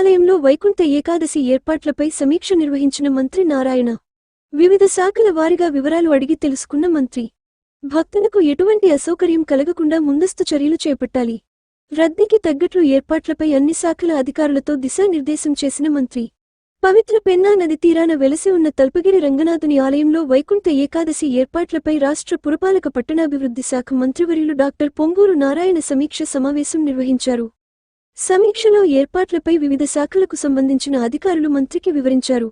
ఆలయంలో వైకుంఠ ఏకాదశి ఏర్పాట్లపై సమీక్ష నిర్వహించిన మంత్రి నారాయణ వివిధ శాఖల వారిగా వివరాలు అడిగి తెలుసుకున్న మంత్రి భక్తులకు ఎటువంటి అసౌకర్యం కలగకుండా ముందస్తు చర్యలు చేపట్టాలి. రద్దీకి తగ్గట్లు ఏర్పాట్లపై అన్ని శాఖల అధికారులతో దిశానిర్దేశం చేసిన మంత్రి పవిత్ర పెన్నా నది తీరాన వెలసి ఉన్న తల్పగిరి రంగనాథుని ఆలయంలో వైకుంఠ ఏకాదశి ఏర్పాట్లపై రాష్ట్ర పురపాలక పట్టణాభివృద్ధి శాఖ మంత్రివర్యులు డాక్టర్ పొంగూరు నారాయణ సమీక్ష సమావేశం నిర్వహించారు. సమీక్షలో ఏర్పాట్లపై వివిధ శాఖలకు సంబంధించిన అధికారులు మంత్రికి వివరించారు.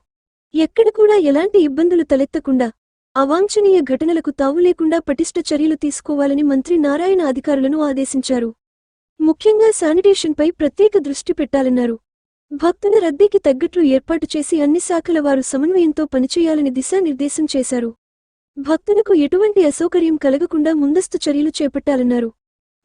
ఎక్కడ కూడా ఎలాంటి ఇబ్బందులు తలెత్తకుండా అవాంఛనీయ ఘటనలకు తావు లేకుండా పటిష్ట చర్యలు తీసుకోవాలని మంత్రి నారాయణ అధికారులను ఆదేశించారు. ముఖ్యంగా శానిటేషన్పై ప్రత్యేక దృష్టి పెట్టాలన్నారు. భక్తుల రద్దీకి తగ్గట్లు ఏర్పాటు చేసి అన్ని శాఖల వారు సమన్వయంతో పనిచేయాలని దిశానిర్దేశం చేశారు. భక్తులకు ఎటువంటి అసౌకర్యం కలగకుండా ముందస్తు చర్యలు చేపట్టాలన్నారు.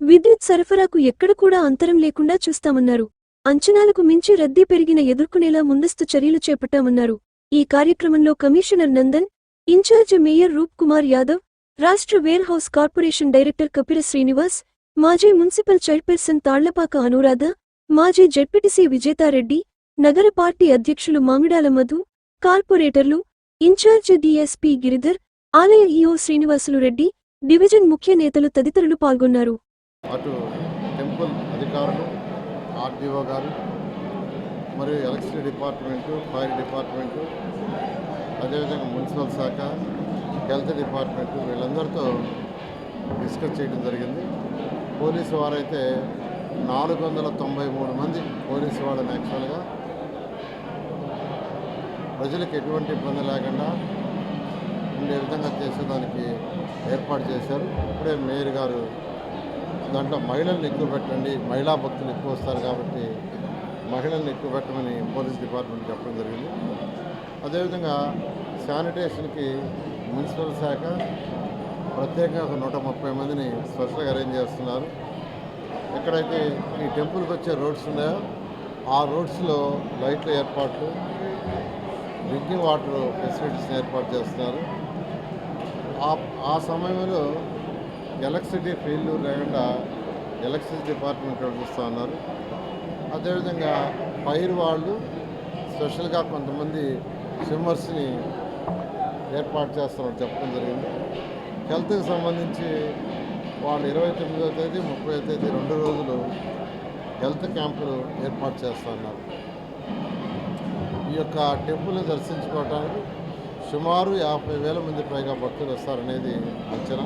విద్యుత్ సరఫరాకు ఎక్కడ కూడా అంతరం లేకుండా చూస్తామన్నారు. అంచనాలకు మించి రద్దీ పెరిగిన ఎదుర్కొనేలా ముందస్తు చర్యలు చేపట్టామన్నారు. ఈ కార్యక్రమంలో commissioner Nandan in charge mayor Roop Kumar Yadav రాష్ట్ర warehouse corporation director Kapira Srinivas మాజీ మున్సిపల్ చైర్పర్సన్ తాళ్ళపాక అనురాధ మాజీ జడ్పిటిసి విజేతారెడ్డి నగర పార్టీ అధ్యక్షులు మామిడాల మధు కార్పొరేటర్లు ఇన్ఛార్జ్ డిఎస్పి గిరిధర్ ఆలయ ఈఓ శ్రీనివాసులు రెడ్డి డివిజన్ ముఖ్య నేతలు తదితరులు పాల్గొన్నారు. అటు టెంపుల్ అధికారులు ఆర్డీఓ గారు మరియు ఎలక్ట్రిసిటీ డిపార్ట్మెంటు ఫైర్ డిపార్ట్మెంటు అదేవిధంగా మున్సిపల్ శాఖ హెల్త్ డిపార్ట్మెంటు వీళ్ళందరితో డిస్కస్ చేయడం జరిగింది. పోలీసు వారైతే నాలుగు వందల తొంభై మూడు మంది పోలీసు వాళ్ళని యాక్చువల్గా ప్రజలకు ఎటువంటి ఇబ్బంది లేకుండా ఉండే విధంగా చేసేదానికి ఏర్పాటు చేశారు. ఇప్పుడే మేయర్ గారు దాంట్లో మహిళల్ని ఎక్కువ పెట్టండి మహిళా భక్తులు ఎక్కువ వస్తారు కాబట్టి మహిళల్ని ఎక్కువ పెట్టమని పోలీస్ డిపార్ట్మెంట్ చెప్పడం జరిగింది. అదేవిధంగా శానిటేషన్కి మున్సిపల్ శాఖ ప్రత్యేకంగా ఒక నూట ముప్పై మందిని స్పెషల్గా అరేంజ్ చేస్తున్నారు. ఎక్కడైతే ఈ టెంపుల్కి వచ్చే రోడ్స్ ఉన్నాయో ఆ రోడ్స్లో లైట్ల ఏర్పాట్లు డ్రింకింగ్ వాటర్ ఫెసిలిటీస్ని ఏర్పాటు చేస్తున్నారు. ఆ ఆ సమయంలో ఎలక్ట్రిసిటీ ఫెయిల్యూర్ లేకుండా ఎలక్ట్రిసిటీ డిపార్ట్మెంట్ వాళ్ళు చూస్తూ ఉన్నారు. అదేవిధంగా ఫైర్ వాళ్ళు స్పెషల్గా కొంతమంది స్విమ్మర్స్ని ఏర్పాటు చేస్తామని చెప్పడం జరిగింది. హెల్త్కి సంబంధించి వాళ్ళు ఇరవై తొమ్మిదవ తేదీ ముప్పై తేదీ రెండు రోజులు హెల్త్ క్యాంపులు ఏర్పాటు చేస్తున్నారు ఈ యొక్క టెంపుల్ని దర్శించుకోవడానికి సుమారు యాభై వేల మంది పైగా భక్తులు వస్తారనేది అంచనా.